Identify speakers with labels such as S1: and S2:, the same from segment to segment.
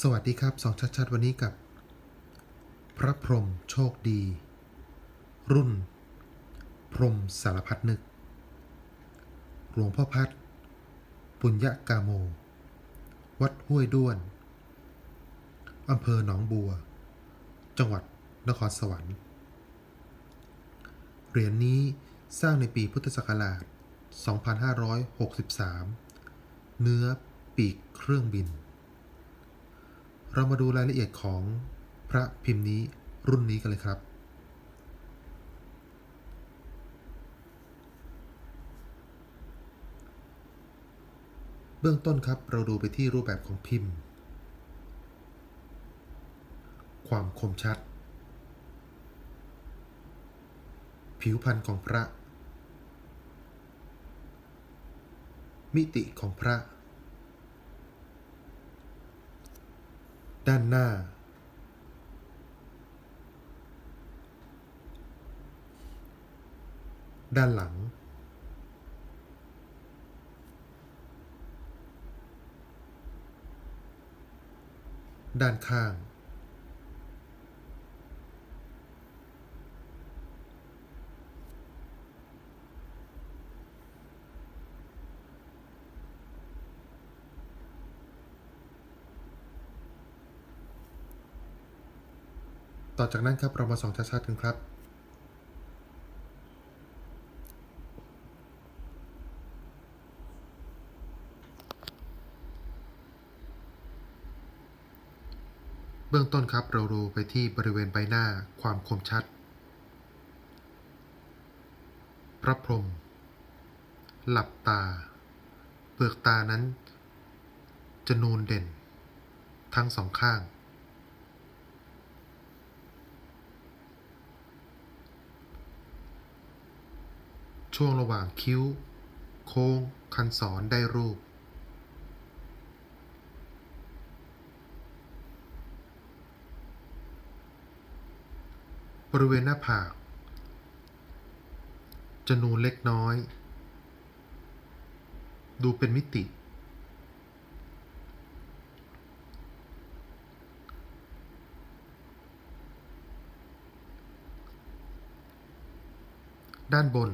S1: สวัสดีครับสองชัดๆวันนี้กับ พระพรหมโชคดี รุ่น พรหมสารพัดนึก หลวงพ่อพัด ปุญญกาโม วัดห้วยด้วน อำเภอหนองบัว จังหวัดนครสวรรค์ เหรียญนี้สร้างในปีพุทธศักราช 2563 เนื้อปีกเครื่องบิน เรามาดูรายละเอียดของพระพิมพ์นี้รุ่นนี้กันเลยครับ เบื้องต้นครับเราดูไปที่รูปแบบของพิมพ์ ความคมชัด ผิวพรรณของพระ มิติของพระ ด้านหน้า ด้านหลัง ด้านข้าง ต่อจากนั้นครับเรามาส่องชัดๆกันครับ เบื้องต้นครับเราดูไปที่บริเวณใบหน้าความคมชัด พระพรหมหลับตา เปลือกตานั้น จะนูนเด่น ทั้งสองข้าง ช่วงระหว่างคิ้ว โค้ง คันศรได้รูป บริเวณหน้าผาก จะนูนเล็กน้อย ดูเป็นมิติ ด้านบน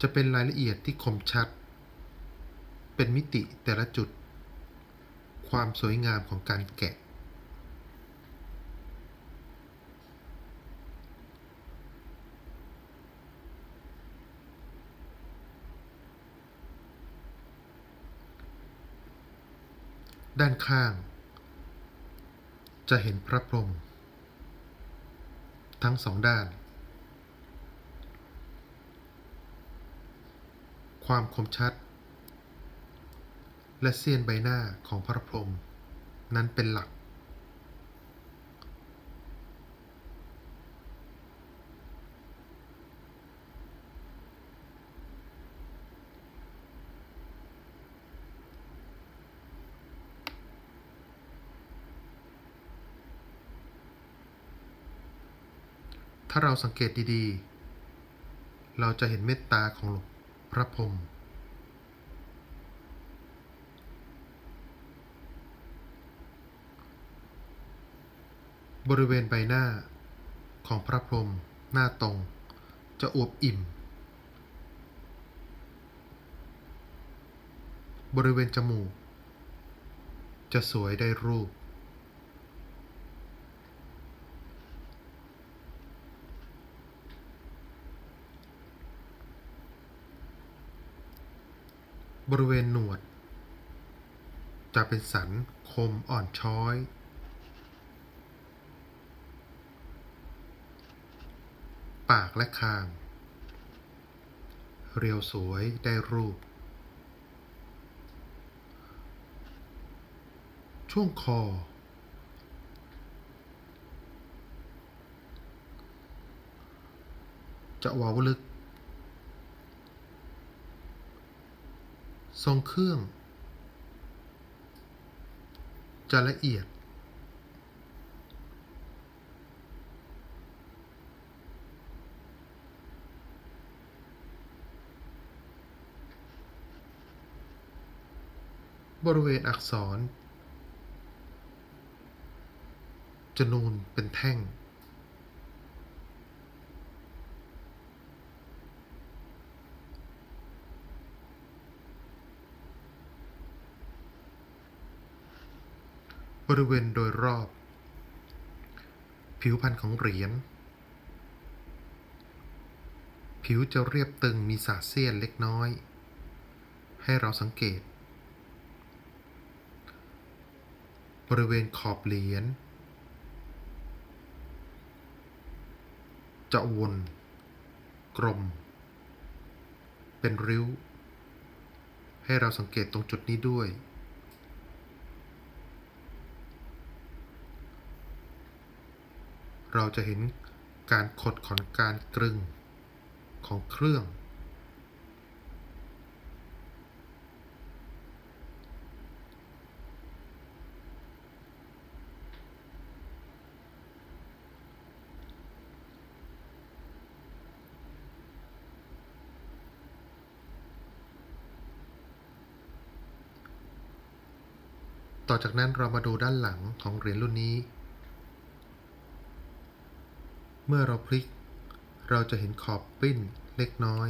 S1: จะเป็นรายละเอียดที่คมชัด เป็นมิติแต่ละจุด ความสวยงามของการแกะ ด้านข้าง จะเห็นพระพรหมทั้งสองด้าน ความคมชัด และเสี้ยนใบหน้าของพระพรหมนั้นเป็นหลัก ถ้าเราสังเกตดีๆ เราจะเห็นเมตตาของหลวง พระพรหมบริเวณใบหน้าของพระพรหมหน้าตรง จะอวบอิ่ม บริเวณจมูก จะสวยได้รูป บริเวณหนวด จะเป็นสันคมอ่อนช้อย ปากและคาง เรียวสวยได้รูป ช่วงคอ จะว้าลึก ทรงเครื่อง จะละเอียด บริเวณอักษร จะนูนเป็นแท่ง บริเวณโดยรอบ ผิวพันธุ์ของเหรียญ ผิวจะเรียบตึงมีสาดเสี้ยนเล็กน้อย ให้เราสังเกต บริเวณขอบเหรียญจะวน กลม เป็นริ้ว ให้เราสังเกตตรงจุดนี้ด้วย เราจะเห็นการขดของการกลึงของเครื่อง ต่อจากนั้นเรามาดูด้านหลังของเหรียญรุ่นนี้ เมื่อเราพลิก เราจะเห็นขอบปิ้นเล็กน้อย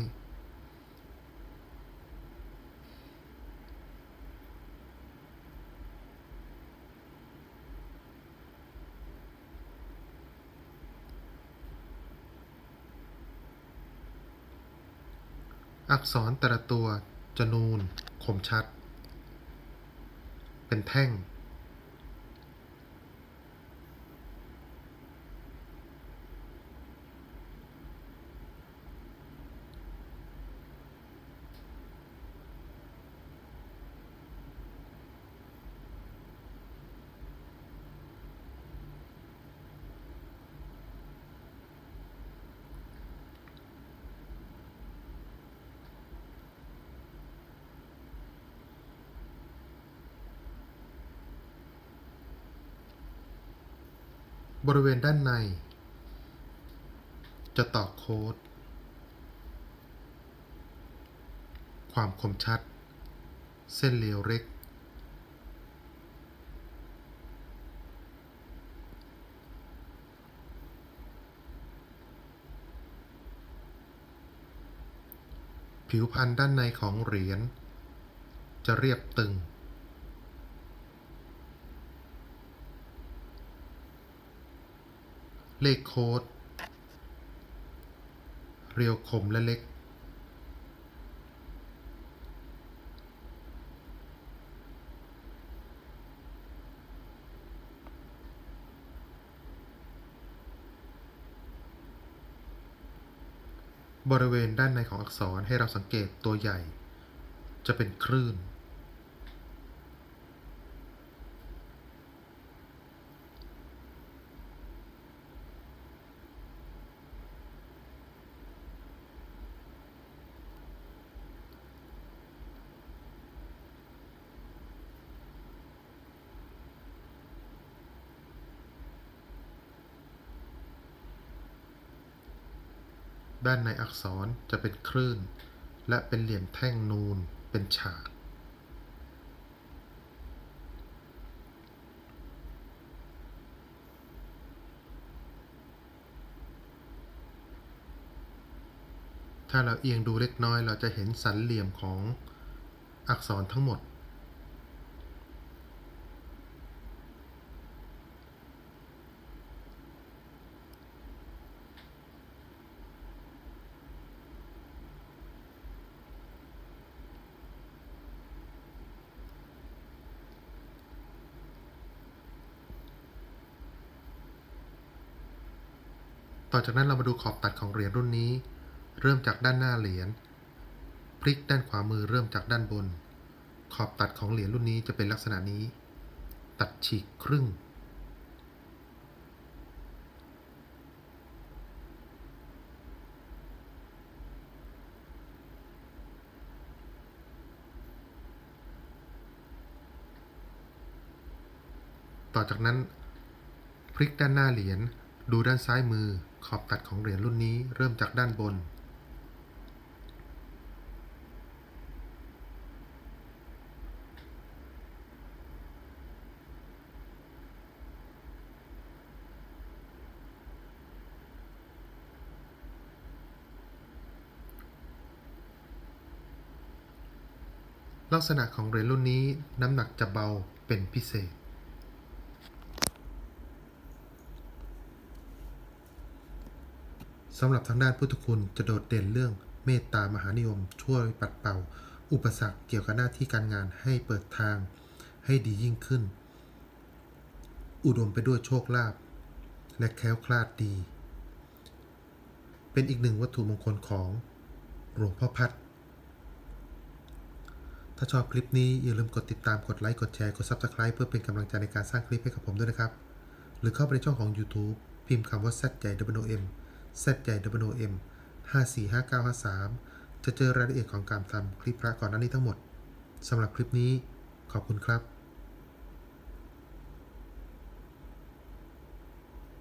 S1: อักษรแต่ละตัวจะนูนคมชัด เป็นแท่ง บริเวณด้านใน จะต่อโค้ด ความคมชัด เส้นเรียวเล็ก ผิวพันธ์ด้านในของเหรียญจะเรียบตึง เลขโค้ด เรียวคมและเล็ก บริเวณด้านในของอักษรให้เราสังเกตตัวใหญ่ จะเป็นคลื่น ด้านในอักษรจะเป็นคลื่น และเป็นเหลี่ยมแท่งนูนเป็นฉาก ถ้าเราเอียงดูเล็กน้อย เราจะเห็นสันเหลี่ยมของอักษรทั้งหมด ต่อจากนั้นเรามาดูขอบตัดของเหรียญรุ่นนี้ เริ่มจากด้านหน้าเหรียญพลิกด้านขวามือเริ่มจากด้านบน ขอบตัดของเหรียญรุ่นนี้จะเป็นลักษณะนี้ ตัดฉีกครึ่ง ต่อจากนั้น พลิกด้านหน้าเหรียญดูด้านซ้ายมือ ขอบตัดของเหรียญรุ่นนี้เริ่มจากด้านบน ลักษณะของเหรียญรุ่นนี้น้ำหนักจะเบาเป็นพิเศษ สำหรับทางด้านพุทธคุณจะโดดเด่นเรื่องเมตตามหานิยม ช่วยปัดเป่า อุปสรรคเกี่ยวกับหน้าที่การงานให้เปิดทางให้ดียิ่งขึ้น อุดมไปด้วยโชคลาภและแคล้วคลาดดี เป็นอีกหนึ่งวัตถุมงคลของหลวงพ่อพัด ถ้าชอบคลิปนี้อย่าลืมกดติดตามกดไลค์ กดแชร์ กด Subscribe เพื่อเป็นกำลังใจในการสร้างคลิปให้กับผมด้วยนะครับ หรือเข้าไปในช่องของ YouTube พิมพ์คำว่า Z ใหญ่ W M Z ใหญ่ W M 545953 จะเจอรายละเอียดของการทำคลิปพระก่อนหน้านี้ทั้งหมดสำหรับคลิปนี้ขอบคุณครับ